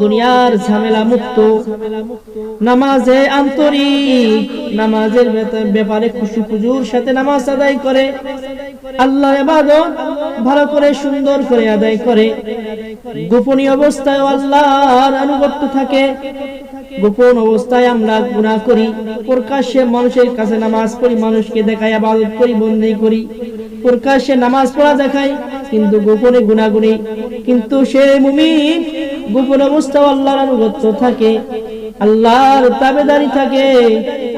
দুনিয়ার ঝামেলা মুক্ত। নামাজে আন্তরিক। নামাজের ব্যাপারে খুশি খুজুর সাথে নামাজ আদায় করে। আল্লাহ ভালো করে, সুন্দর করে আদায় করে। গোপনীয় অবস্থায় আল্লাহর আনুগত্য থাকে। গোপন অবস্থায় আমরা গুনাহ করি। প্রকাশ্যে মানুষের কাছে নামাজ পড়ি, মানুষকে দেখাই আবাদত করি, বন্দি করি। প্রকাশ্যে নামাজ পড়া দেখাই কিন্তু গোপনে গুনাগুনি কিন্তু সে মুমিন গোপন অবস্থায় আল্লাহর আনুগত্য থাকে, আল্লাহর তাবেদারি থাকে,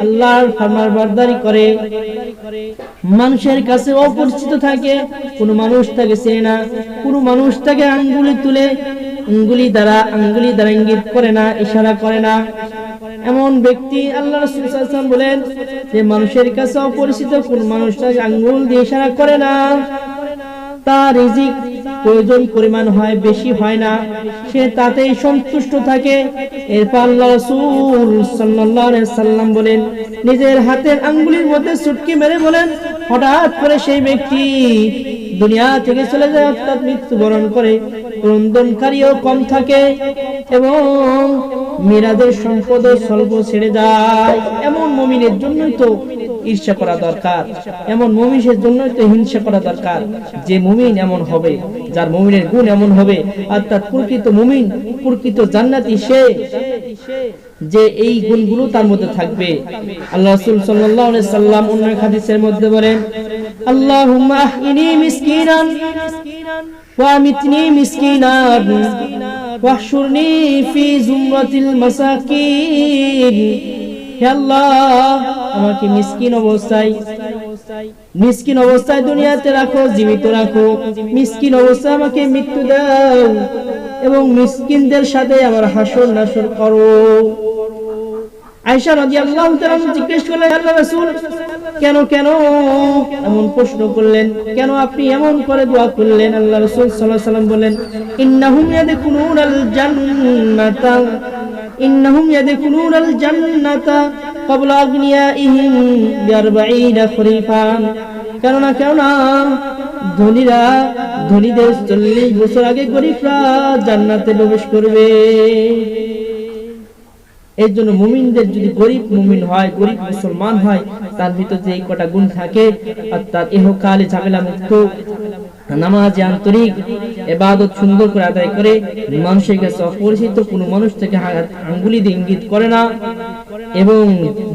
আল্লাহর ফার্মার বারদারি করে। মানুষের কাছে অপরিচিত থাকে, কোন মানুষ তাকে চেনে না, কোন মানুষ তাকে আঙ্গুলি তুলে, আঙ্গুলি দ্বারা আঙ্গুলি দ্বারা ইঙ্গিত করে না, ইশারা করে না। এমন ব্যক্তি আল্লাহ রাসূল সাল্লাল্লাহু আলাইহি ওয়াসাল্লাম বলেন যে, মানুষের কাছে অপরিচিত কোন মানুষ তাকে আঙ্গুল দিয়ে ইশারা করে না। তার রিজিক প্রয়োজন পরিমাণ হয়, বেশি হয় না। সে তাতেই সন্তুষ্ট থাকে। এরপর আল্লাহ রাসূল সাল্লাল্লাহু আলাইহি সাল্লাম বলেন, নিজের হাতের আঙ্গুলির মধ্যে চুটকি মেরে বলেন, হঠাৎ করে সেই ব্যক্তি দুনিয়া থেকে চলে যায়, অর্থাৎ মৃত্যুবরণ করে। ক্রন্দনকারীও কম থাকে এবং মিরাদের সম্পদও স্বল্প ছেড়ে যায়। এমন মমিনের জন্যই তো ঈর্ষা করা দরকার। এমন মমিনের জন্যই তো হিংসা করা দরকার। যে মুমিন এমন হবে, যার মুমিনের গুণ এমন হবে অর্থাৎ প্রকৃত মুমিন, প্রকৃত জান্নাতি সে, যে এই গুণগুলো তার মধ্যে থাকবে। আল্লাহ রাসূল সাল্লাল্লাহু আলাইহি সাল্লাম অন্য হাদিসের মধ্যে বলেন, আল্লাহুম্মা আহইনি মিসকিনান, ওয়া আমিতনি মিসকিনান, ওয়াহশুরনি ফি জুমরাতিল মাসাকিন। আমাকে মিসকিন অবস্থায় মিসকিন অবস্থায় দুনিয়াতে রাখো, জীবিত রাখো। মিসকিন অবস্থায় আমাকে মৃত্যু দাও এবং মিসকিনদের সাথে আমার হাসর নাসর করো। জিজ্ঞেস আল্লাহ রাসূল, কেন কেন? এমন প্রশ্ন করলেন, কেন আপনি এমন করে দোয়া করলেন? আল্লাহ রাসূল সাল্লাল্লাহু সাল্লাম বলেন ইন্নাহুম ইয়াদখুলুনাল জান্নাতা। জান্নাতা ক্বাবলা আগনিয়াইহিম বিআরবাঈনা খরিফান। কেননা কেননা, ধনীরা ধনীদের চল্লিশ বছর আগে গরিবরা জান্নাতে প্রবেশ করবে। এর জন্য মুমিনদের যদি গরিব মুমিন হয়, গরিব মুসলমান হয়, তার ভিতর যে কটা গুণ থাকে, অর্থাৎ ইহকালে ঝামেলা মুক্ত নামাজে আন্তরিক এবাদত সুন্দর করে আদায় করে, মানুষের কাছে অপরিচিত কোনো মানুষ থেকে আঙ্গুলি দিয়ে ইঙ্গিত করে না এবং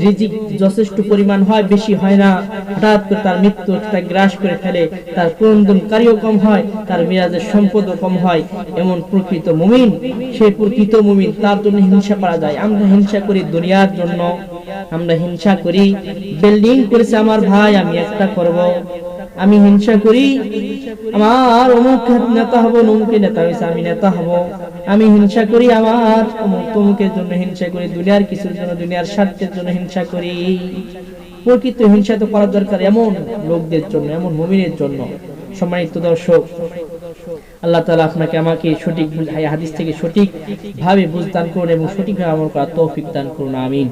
রিজিক যথেষ্ট পরিমাণ হয়, বেশি হয় না। হঠাৎ করে তার মৃত্যু তাকে গ্রাস করে ফেলে, তার ক্রন্দনকারীও কম হয়, তার মিরাজের সম্পদও কম হয়। এমন প্রকৃত মুমিন সেই প্রকৃত মুমিন, তার জন্য হিংসা করা যায়। আমরা হিংসা করি দুনিয়ার জন্য, আমরা হিংসা করি, বিল্ডিং করেছে আমার ভাই, আমি একটা করব। আমি হিংসা করি, আমার অমুক নেতা হব অমুকে নেতা হয়েছে আমি নেতা হব। আমি হিংসা করি, আমার তমুকের জন্য হিংসা করি, দুনিয়ার কিছুর জন্য, দুনিয়ার স্বার্থের জন্য হিংসা করি। প্রকৃত হিংসা তো করার দরকার এমন লোকদের জন্য, এমন মুমিনের জন্য। সম্মানিত দর্শক, আল্লাহ তালা আপনাকে আমাকে সঠিক হাদিস থেকে সঠিক ভাবে বুঝদান করুন এবং সঠিকভাবে আমল করার তৌফিক দান করুন, আমিন।